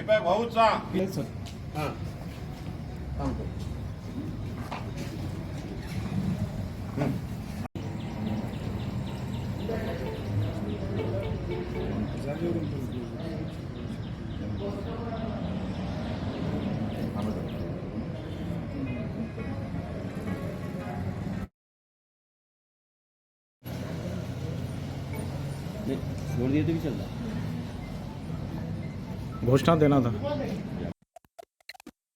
이빨 와우짱. 그래서 아, 방금. 네, 저걸 해드리잖아. घोषणा देना था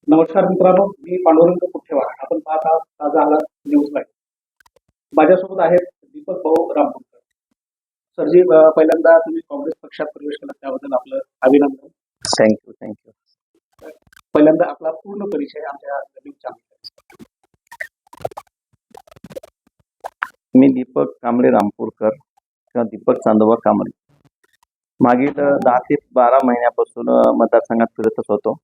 नमस्कार मित्रांनो मी पांडुरंग पुठेवार. आपण पाहत आहात ताजा आला न्यूज लाईव्ह माझ्यासोबत आहेत दीपक भाऊ रामपूरकर. सरजी पहिल्यांदा तुम्ही काँग्रेस पक्षात प्रवेश केला त्याबद्दल आपलं अभिनंदन. थँक्यू थँक्यू पहिल्यांदा आपला पूर्ण परिचय आमच्या न्यूज चॅनल मी दीपक कांबळे रामपूरकर किंवा दीपक चांदोबा कांबळे. मागील दहा ते बारा महिन्यापासून मतदारसंघात फिरतच होतो.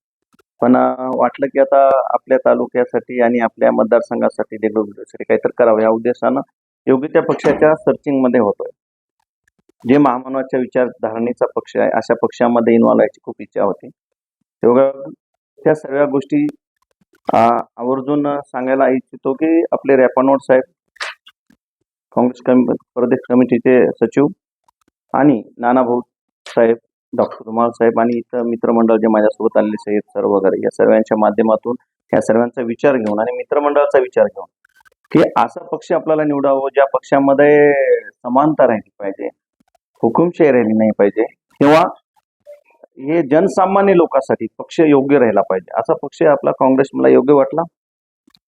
पण वाटलं की आता आपल्या तालुक्यासाठी आणि आपल्या मतदारसंघासाठी डेव्हलपसाठी काहीतरी करावं. या उद्देशानं योग्य त्या पक्षाच्या सर्चिंगमध्ये होतोय. जे महामानवाच्या विचारधारणेचा पक्ष आहे अशा पक्षामध्ये इन्व्हॉल्व व्हायची खूप इच्छा होती. तेव्हा त्या सगळ्या गोष्टी आवर्जून सांगायला इच्छितो की आपले रॅपानोड साहेब काँग्रेस कमी प्रदेश कमिटीचे सचिव आणि नानाभाऊ साहेब डॉक्टर कुमार साहेब आणि इतर मित्रमंडळ जे माझ्यासोबत आलेले साहेब सर वगैरे या सर्वांच्या माध्यमातून या सर्वांचा विचार घेऊन आणि मित्रमंडळाचा विचार घेऊन की असा पक्ष आपल्याला निवडावं ज्या पक्षामध्ये समानता राहिली पाहिजे हुकुमशाही राहिली नाही पाहिजे किंवा हे जनसामान्य लोकांसाठी पक्ष योग्य राहिला पाहिजे. असा पक्ष आपला काँग्रेस मला योग्य वाटला?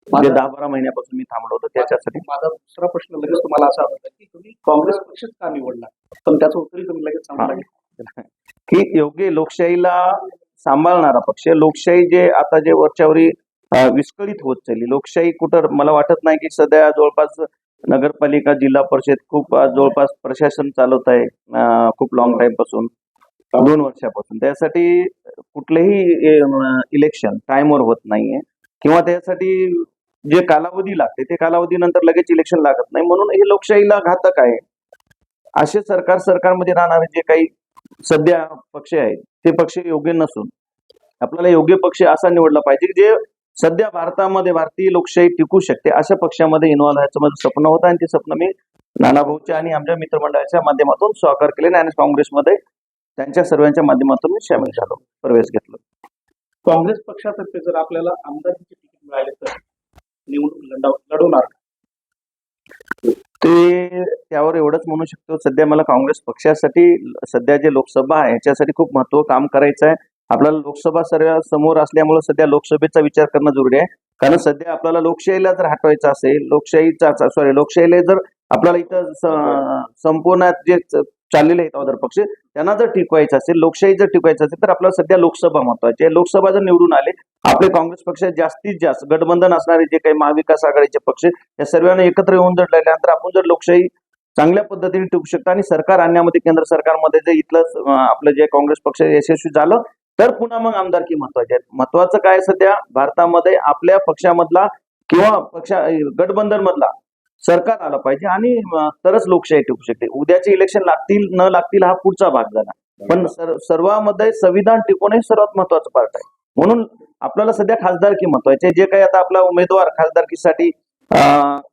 म्हणजे दहा बारा महिन्यापासून मी थांबलो होतो त्याच्यासाठी. माझा दुसरा प्रश्न लगेच तुम्हाला असा होता की तुम्ही काँग्रेस पक्षच का निवडला? पण त्याचं उत्तरही तुम्ही लगेच सांगू की योग्य लोकशाहीला सांभाळणारा पक्ष. लोकशाही जे आता जे वरच्यावरी विस्कळीत होत चालली. लोकशाही कुठं मला वाटत नाही की सध्या जवळपास नगरपालिका जिल्हा परिषद खूप जवळपास प्रशासन चालवत आहे खूप लॉंग टाइमपासून दोन वर्षापासून. त्यासाठी कुठलेही इलेक्शन टाइमवर होत नाहीये. किंवा त्यासाठी जे कालावधी लागते ते कालावधीनंतर लगेच इलेक्शन लागत नाही. म्हणून हे लोकशाहीला घातक आहे. असे सरकार सरकारमध्ये राहणारे जे काही सध्या पक्ष आहेत. ते पक्ष योग्य नसून. आपल्याला योग्य पक्ष असा निवडला पाहिजे की जे सध्या भारतामध्ये भारतीय लोकशाही टिकू शकते. अशा पक्षामध्ये इन्व्हॉल्व्ह व्हायचं माझं स्वप्न होतं आणि ते स्वप्न मी नानाभाऊच्या आणि आमच्या मित्रमंडळाच्या माध्यमातून साकार केले आणि काँग्रेसमध्ये त्यांच्या सर्वांच्या माध्यमातून मी सामील झालो. प्रवेश घेतला. काँग्रेस पक्षातर्फे जर आपल्याला आमदारकीचे तिकीट मिळाले तर निवडणूक लढवणार का? ते त्यावर एवढंच म्हणू शकतो सध्या मला काँग्रेस पक्षासाठी सध्या जे लोकसभा आहे याच्यासाठी खूप महत्त्व काम करायचं आहे. आपल्याला लोकसभा सर्व समोर असल्यामुळे सध्या लोकसभेचा विचार करणं जरुरी आहे. कारण सध्या आपल्याला लोकशाहीला जर हटवायचं असेल लोकशाहीचा सॉरी लोकशाहीला जर आपल्याला इथं संपूर्ण जे चाललेले आहेत अदर पक्ष त्यांना जर टिकवायचं असेल लोकशाही जर टिकवायचं असेल तर आपल्याला सध्या लोकसभा महत्वाची आहे. लोकसभा जर निवडून आले आपले काँग्रेस पक्ष जास्तीत जास्त गठबंधन असणारे जे काही महाविकास आघाडीचे पक्ष या सर्वांना एकत्र येऊन जर लढल्यानंतर आपण जर लोकशाही चांगल्या पद्धतीने टिकू शकतो आणि सरकार आणण्यामध्ये केंद्र सरकारमध्ये जे इथलं आपलं जे काँग्रेस पक्ष यशस्वी झालं तर पुन्हा मग आमदारकी महत्वाची आहे. महत्वाचं काय सध्या? भारतामध्ये आपल्या पक्षामधला किंवा पक्षा गठबंधन मधला सरकार आलं पाहिजे आणि तरच लोकशाही टिकू शकते. उद्याचे इलेक्शन लागतील न लागतील हा पुढचा भाग झाला. पण सर्वामध्ये संविधान टिकवणं हे सर्वात महत्वाचं पार्ट आहे. म्हणून आपल्याला सध्या खासदारकी महत्त्वाचे जे काही आता आपला उमेदवार खासदारकीसाठी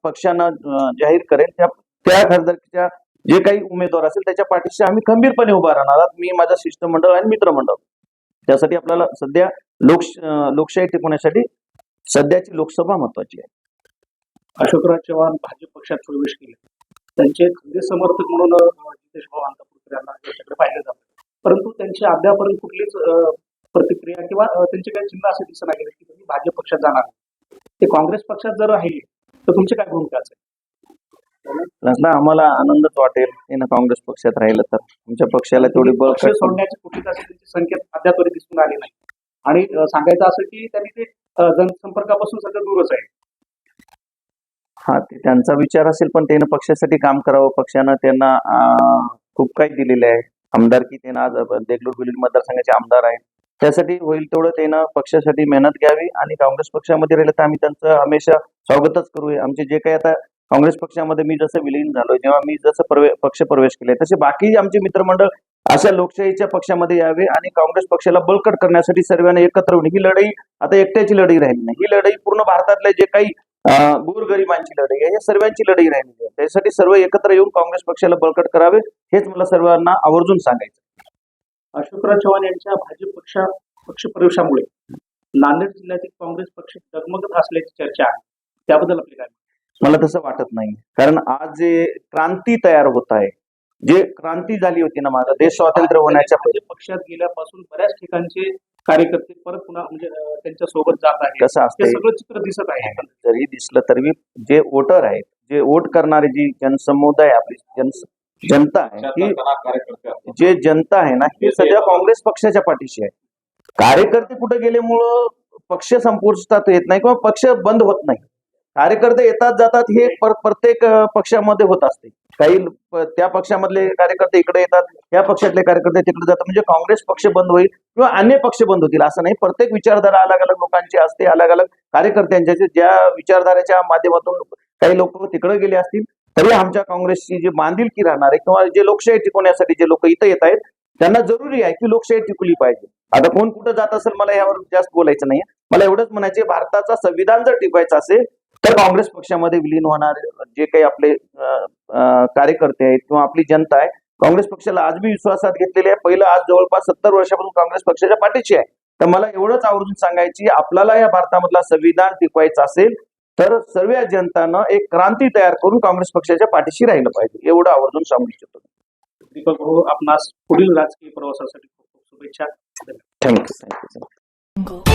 पक्षानं जाहीर करेल त्या त्या खासदारकीच्या जे काही उमेदवार असेल त्याच्या पाठीशी आम्ही खंबीरपणे उभा राहणार आहोत. मी माझं शिष्टमंडळ आणि मित्रमंडळ. त्यासाठी आपल्याला सध्या लोक लोकशाही टिकवण्यासाठी सध्याची लोकसभा महत्वाची आहे. अशोकराज चव्हाण भाजप पक्षात प्रवेश केले. त्यांचे खरे समर्थक म्हणून जितेश भाऊ अंतपूरकर यांना पाहिले जातं. परंतु त्यांची अद्यापर्यंत कुठलीच प्रतिक्रिया किंवा त्यांचे काही चिन्ह असे दिसत गेले की तुम्ही भाजप पक्षात जाणार. ते काँग्रेस पक्षात जर राहिले तर तुमची काय भूमिका असेल आम्हाला आनंदच वाटेल. हे ना काँग्रेस पक्षात राहिलं तर. आमच्या पक्षाला तेवढी पक्ष बळकट सोडण्याचे कुठलीच असे त्यांचे संकेत अद्याप दिसून आले नाही. आणि सांगायचं असं की त्यांनी ते जनसंपर्कापासून सध्या दूरच आहे. हा ते त्यांचा विचार असेल पण त्यानं पक्षासाठी काम करावं. पक्षानं त्यांना खूप काही दिलेले आहे. आमदारकी त्यानं आज देगलूर बिलूर मतदारसंघाचे आमदार आहेत. त्यासाठी होईल तेवढं त्यांना पक्षासाठी मेहनत घ्यावी आणि काँग्रेस पक्षामध्ये राहिलं तर आम्ही त्यांचं हमेशा स्वागतच करूया. आमचे जे काही आता काँग्रेस पक्षामध्ये मी जसं विलीन झालोय जेव्हा मी जसं प्रवे पक्ष प्रवेश केले तसे बाकी आमचे मित्रमंडळ अशा लोकशाहीच्या पक्षामध्ये यावे आणि काँग्रेस पक्षाला बळकट करण्यासाठी सर्वांना एकत्र होणे ही लढाई आता एकट्याची लढाई राहिली नाही. ही लढाई पूर्ण भारतातले जे काही गोरगरिबांची लढाई आहे या सर्वांची लढाई राहिली आहे. त्यासाठी सर्व एकत्र येऊन काँग्रेस पक्षाला बळकट करावे हेच मला सर्वांना आवर्जून सांगायचं अशोकराव चव्हाण यांच्या भाजप पक्षा पक्ष प्रवेशामुळे नांदेड जिल्ह्यातील काँग्रेस पक्ष डगमगत असल्याची चर्चा आहे. त्याबद्दल आपले काय? मला तसं वाटत नाही. कारण आज जे क्रांती तयार होत आहे जे क्रांती झाली होती ना माझा देश स्वातंत्र्य होण्याच्या पक्षात गेल्यापासून बऱ्याच ठिकाणचे कार्यकर्ते परत पुन्हा म्हणजे त्यांच्यासोबत जात आहेत. कसं ते असतंय सगळं चित्र दिसत आहे. जरी दिसलं तरी जे वोटर आहेत जे वोट करणारे जी जनसमुदाय आपली जन जनता आहे कार्यकर्ते जे जनता आहे ना ही सध्या काँग्रेस पक्षाच्या पाठीशी आहे. कार्यकर्ते कुठे गेल्यामुळं पक्ष संपुष्टात येत नाही किंवा पक्ष बंद होत नाही? कार्यकर्ते येतात जातात हे पर- प्रत्येक पक्षामध्ये होत असते. काही त्या पक्षामधले कार्यकर्ते इकडे येतात या पक्षातले कार्यकर्ते तिकडे जातात. म्हणजे काँग्रेस पक्ष बंद होईल किंवा अन्य पक्ष बंद होतील असं नाही. प्रत्येक विचारधारा अलग अलग लोकांची असते अलग अलग कार्यकर्त्यांच्या ज्या विचारधारेच्या माध्यमातून काही लोक तिकडे गेले असतील तरी आमच्या काँग्रेसची जी बांधिलकी राहणार आहे किंवा जे लोकशाही टिकवण्यासाठी जे लोक इथं येत आहेत त्यांना जरुरी आहे की लोकशाही टिकवली पाहिजे. आता कोण कुठं जात असेल मला यावर जास्त बोलायचं नाही मला एवढंच म्हणायचे भारताचा संविधान जर टिकवायचं असेल तर काँग्रेस पक्षामध्ये विलीन होणारे जे काही आपले कार्यकर्ते आहेत किंवा आपली जनता आहे काँग्रेस पक्षाला आज मी विश्वासात घेतलेले आहे. पहिलं आज जवळपास सत्तर वर्षापासून काँग्रेस पक्षाच्या पाठीशी आहे. तर मला एवढंच आवर्जून सांगायची आपल्याला या भारतामधला संविधान टिकवायचं असेल तर सर्व जनतानं एक क्रांती तयार करून काँग्रेस पक्षाच्या पाठीशी राहिलं पाहिजे एवढं आवर्जून सांगू इच्छितो. दीपक भाऊ आपणास पुढील राजकीय प्रवासासाठी खूप खूप शुभेच्छा. Thank you thank you